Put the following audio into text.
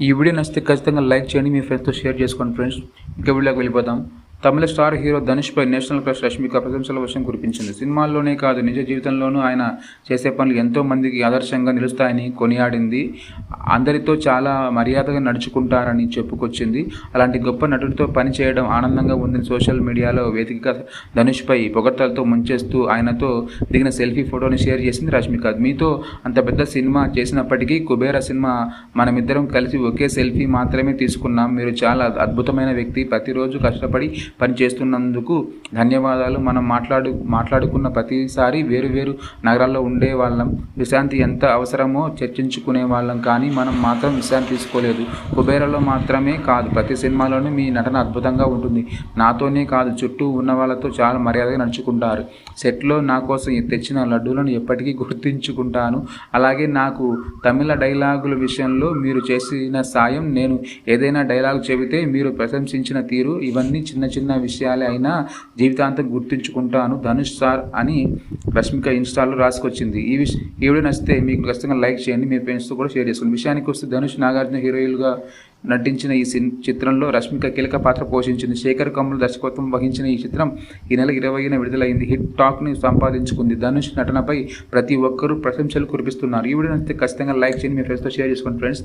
ఈ వీడియో నచ్చితే ఖచ్చితంగా లైక్ చేయండి మీ ఫ్రెండ్స్తో షేర్ చేసుకోండి ఫ్రెండ్స్ ఇంకా వీడియోకి వెళ్ళిపోతాం తమిళ స్టార్ హీరో ధనుష్పై నేషనల్ క్రష్ రష్మిక ప్రశంసల వర్షం కురిపించింది. సినిమాల్లోనే కాదు నిజ జీవితంలోనూ ఆయన చేసే పనులు ఎంతో మందికి ఆదర్శంగా నిలుస్తాయని కొనియాడింది అందరితో చాలా మర్యాదగా నడుచుకుంటారని చెప్పుకొచ్చింది. అలాంటి గొప్ప నటుడితో పనిచేయడం ఆనందంగా ఉందని సోషల్ మీడియాలో వేదికగా ధనుష్పై పొగట్టలతో పొగడ్తలతో ముంచేస్తూ ఆయనతో దిగిన సెల్ఫీ ఫోటోని షేర్ చేసింది రష్మిక. మీతో అంత పెద్ద సినిమా చేసినప్పటికీ కుబేర సినిమా మనమిద్దరం కలిసి ఒకే సెల్ఫీ మాత్రమే తీసుకున్నాం. మీరు చాలా అద్భుతమైన వ్యక్తి. ప్రతిరోజు కష్టపడి పని చేస్తున్నందుకు ధన్యవాదాలు. మనం మాట్లాడు మాట్లాడుకున్న ప్రతిసారి వేరు వేరు నగరాల్లో ఉండే వాళ్ళం. విశ్రాంతి ఎంత అవసరమో చర్చించుకునే వాళ్ళం. కానీ మనం మాత్రం విశ్రాంతి తీసుకోలేదు. కుబేరలో మాత్రమే కాదు ప్రతి సినిమాలోనూ మీ నటన అద్భుతంగా ఉంటుంది. నాతోనే కాదు చుట్టూ ఉన్న వాళ్ళతో చాలా మర్యాదగా నడుచుకుంటారు. సెట్లో నా కోసం తెచ్చిన లడ్డూలను ఎప్పటికీ గుర్తించుకుంటాను. అలాగే నాకు తమిళ డైలాగుల విషయంలో మీరు చేసిన సాయం నేను ఏదైనా డైలాగ్ చెబితే మీరు ప్రశంసించిన తీరు ఇవన్నీ చిన్న చిన్న విషయాలే అయినా జీవితాంతం గుర్తుంచుకుంటాను. ధనుష్ సార్ అని రష్మిక ఇన్స్టాల్లో రాసుకొచ్చింది. ఈ విష ఈ వీడియో నచ్చితే మీకు ఖచ్చితంగా లైక్ చేయండి మీ ఫ్రెండ్స్తో కూడా షేర్ చేసుకోండి. విషయానికి వస్తే ధనుష్ నాగార్జున హీరోయిన్గా నటించిన ఈ సిన్ చిత్రంలో రష్మిక కీలక పాత్ర పోషించింది. శేఖర్ కమ్ముల దర్శకత్వం వహించిన ఈ చిత్రం ఈ నెల ఇరవైన విడుదలైంది. హిట్ టాక్ని సంపాదించుకుంది. ధనుష్ నటనపై ప్రతి ఒక్కరూ ప్రశంసలు కురిపిస్తున్నారు. ఈ వీడియో నచ్చితే ఖచ్చితంగా లైక్ చేయండి మీ ఫ్రెండ్స్తో షేర్ చేసుకోండి. ఫ్రెండ్స్